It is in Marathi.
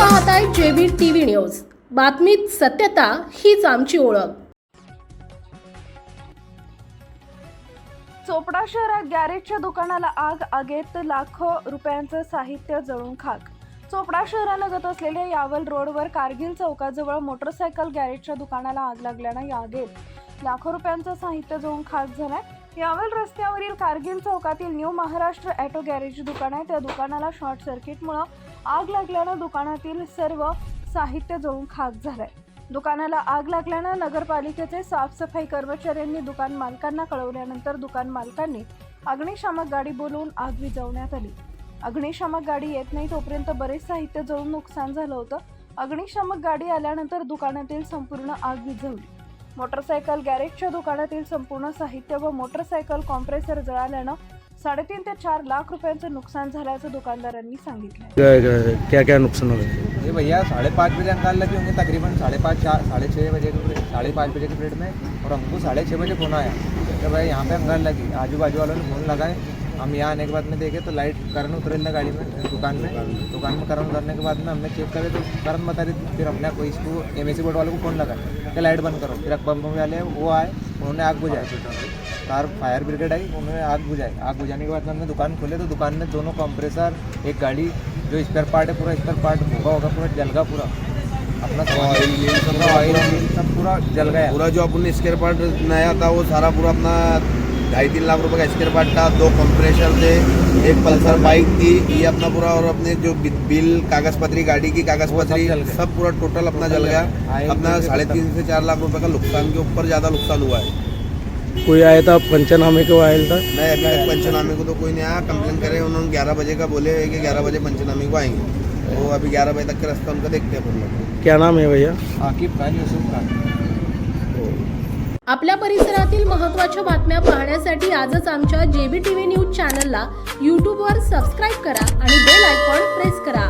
पाहताय जेबी टीव्ही न्यूज. बातमीत सत्यता हीच आमची ओळख. चोपडा शहरात गॅरेजच्या दुकानाला आग आगेत लाखो रुपयांचं साहित्य जळून खाक. चोपडा शहरालगत असलेल्या यावल रोडवर कारगिल चौकाजवळ मोटरसायकल गॅरेजच्या दुकानाला आग लागल्यानं या आगेत लाखो रुपयांचं साहित्य जळून खाक झालंय. यावल रस्त्यावरील कारगिल चौकातील न्यू महाराष्ट्र ॲटो गॅरेज दुकान आहे. त्या दुकानाला शॉर्ट सर्किटमुळं आग लागल्यानं दुकानातील सर्व साहित्य जळून खाक झालंय. दुकानाला आग लागल्यानं नगरपालिकेचे साफसफाई कर्मचाऱ्यांनी दुकान मालकांना कळवल्यानंतर दुकान मालकांनी अग्निशामक गाडी बोलवून आग विझवण्यात आली. अग्निशामक गाडी येत नाही तोपर्यंत बरेच साहित्य जळून नुकसान झालं होतं. अग्निशामक गाडी आल्यानंतर दुकानातील संपूर्ण आग विझवली. मोटरसायकल गॅरेजच्या दुकानातील संपूर्ण साहित्य व मोटरसायकल कॉम्प्रेसर जळाल्यानं साडेतीन ते चार लाख रुपयांचं नुकसान झाल्याचं दुकानदारांनी सांगितलं क्या क्या नुकसान हो गया ये भैया साढ़े पाँच बजे अंकाल लगी होंगे तकरीबन. साढ़े पाँच चार साढ़े छः बजे के पीरियड साढ़े पाँच बजे के पीरियड में और हमको साढ़े छः बजे फोन आया. कि भाई यहाँ पे अंगार लगी. आजू बाजू वालों ने फोन लगाए हम यहाँ आने के बाद में देखे तो लाइट करंट उतरे ना गाड़ी में दुकान में। दुकान में करंट उतरने के बाद में हमने चेक करे तो करंट बता रही थी। फिर हमने कोई इसको एम बोर्ड वालों को फ़ोन लगाया कि लाइट बंद करो। फिर बम वाले वो आए उन्होंने आग बुझाई। कार फायर ब्रिगेड आई उन्होंने आग बुझाई। आग बुझाने के बाद हमने दुकान खोले तो दुकान में दोनों कंप्रेसर एक गाड़ी जो स्पेयर पार्ट है पूरा स्पेयर पार्ट भूगा होगा पूरा जल गया पूरा। अपना ऑयल सब पूरा ऑयल सब पूरा जल गया। पूरा जो अपन स्केयर पार्ट नया था वो सारा पूरा अपना ढाई तीन लाख रुपए का स्केयर पार्ट था दो कंप्रेशर थे एक पल्सर बाइक थी ये अपना पूरा और अपने जो बिल कागज़ पत्री गाड़ी की कागज़ पत्री सब पूरा टोटल अपना जल गया। अपना साढ़े तीन से चार लाख रुपए का नुकसान के ऊपर ज़्यादा नुकसान हुआ है। कोई आया था? पंचनामे को आयल था? मैं अभी तक पंचनामे को तो कोई नहीं आया। कंप्लेन करे उन्होंने ग्यारह बजे का बोले कि ग्यारह बजे पंचनामे को आएंगे। तो अभी ग्यारह बजे तक का रास्ता उनका देखते हैं अपन लोग। क्या नाम है भैया? आकिब खान यूसुफ खान। आपल्या परिसरातील महत्त्वाच्या बातम्या पाहण्यासाठी आजच आमच्या जेबी टीव्ही न्यूज चॅनलला यूट्यूबवर सबस्क्राईब करा आणि बेल आयकॉन प्रेस करा.